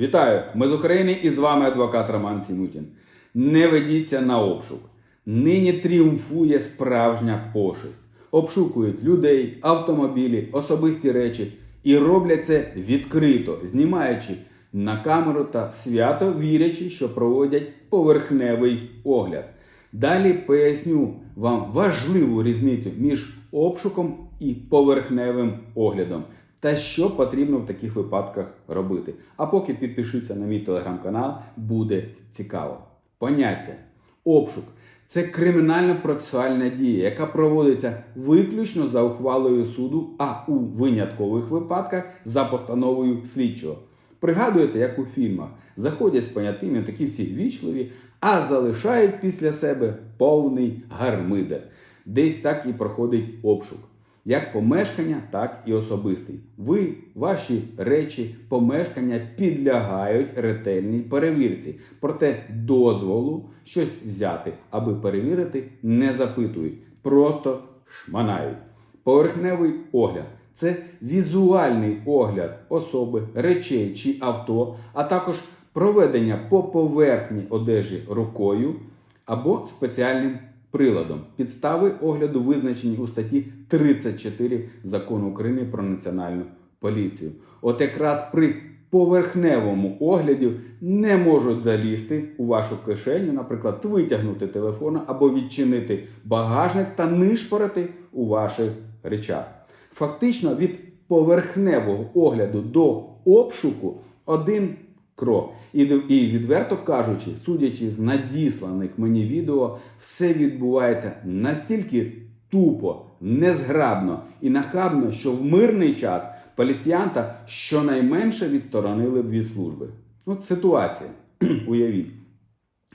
Вітаю! Ми з України і з вами адвокат Роман Сімутін. Не ведіться на обшук. Нині тріумфує справжня пошесть. Обшукують людей, автомобілі, особисті речі і роблять це відкрито, знімаючи на камеру та свято вірячи, що проводять поверхневий огляд. Далі поясню вам важливу різницю між обшуком і поверхневим оглядом. Та що потрібно в таких випадках робити. А поки підпишіться на мій телеграм-канал, буде цікаво. Поняття обшук це кримінально-процесуальна дія, яка проводиться виключно за ухвалою суду, а у виняткових випадках за постановою слідчого. Пригадуєте, як у фільмах заходять з поняттями такі всі вічливі, а залишають після себе повний гармидер. Десь так і проходить обшук. Як помешкання, так і особистий. Ви, ваші речі, помешкання підлягають ретельній перевірці. Проте дозволу щось взяти, аби перевірити, не запитують, просто шманають. Поверхневий огляд це візуальний огляд особи, речей чи авто, а також проведення по поверхні одежі рукою або спеціальним приладом. Підстави огляду визначені у статті 34 Закону України про національну поліцію. От якраз при поверхневому огляді не можуть залізти у вашу кишеню, наприклад, витягнути телефон або відчинити багажник та нишпорити у ваших речах. Фактично від поверхневого огляду до обшуку один крок. І, і відверто кажучи, судячи з надісланих мені відео, все відбувається настільки тупо, незграбно і нахабно, що в мирний час поліціянта щонайменше відсторонили б від служби. От ситуація. Уявіть.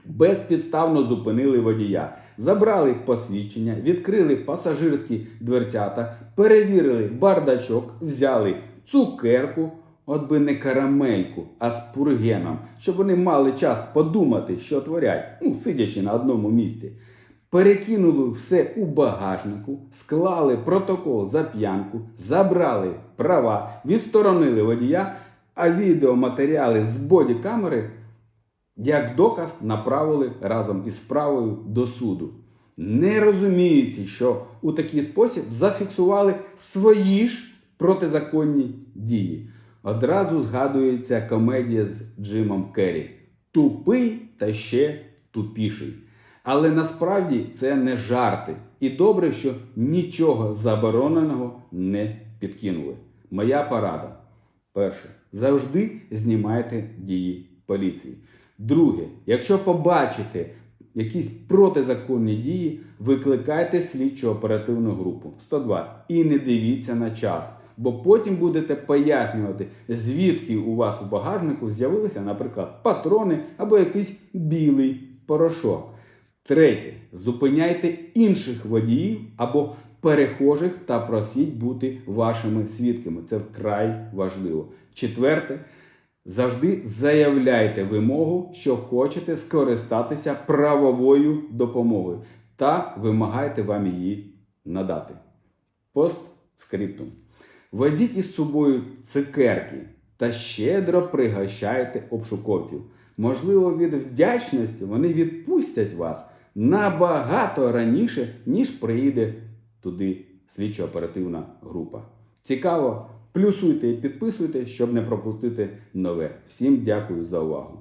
Безпідставно зупинили водія, забрали посвідчення, відкрили пасажирські дверцята, перевірили бардачок, взяли цукерку, от би не карамельку, а з пургеном, щоб вони мали час подумати, що творять, ну, сидячи на одному місці. Перекинули все у багажнику, склали протокол за п'янку, забрали права, відсторонили водія, а відеоматеріали з бодікамери як доказ направили разом із справою до суду. Не розуміючи, що у такий спосіб зафіксували свої ж протизаконні дії. Одразу згадується комедія з Джимом Керрі. Тупий та ще тупіший. Але насправді це не жарти. І добре, що нічого забороненого не підкинули. Моя порада. Перше. Завжди знімайте дії поліції. Друге, якщо побачите якісь протизаконні дії, викликайте слідчо оперативну групу 102 і не дивіться на час. Бо потім будете пояснювати, звідки у вас у багажнику з'явилися, наприклад, патрони або якийсь білий порошок. Третє. Зупиняйте інших водіїв або перехожих та просіть бути вашими свідками. Це вкрай важливо. Четверте. Завжди заявляйте вимогу, що хочете скористатися правовою допомогою та вимагайте вам її надати. Постскриптум. Возіть із собою цукерки та щедро пригощайте обшуковців. Можливо, від вдячності вони відпустять вас набагато раніше, ніж приїде туди слідчо-оперативна група. Цікаво? Плюсуйте і підписуйте, щоб не пропустити нове. Всім дякую за увагу.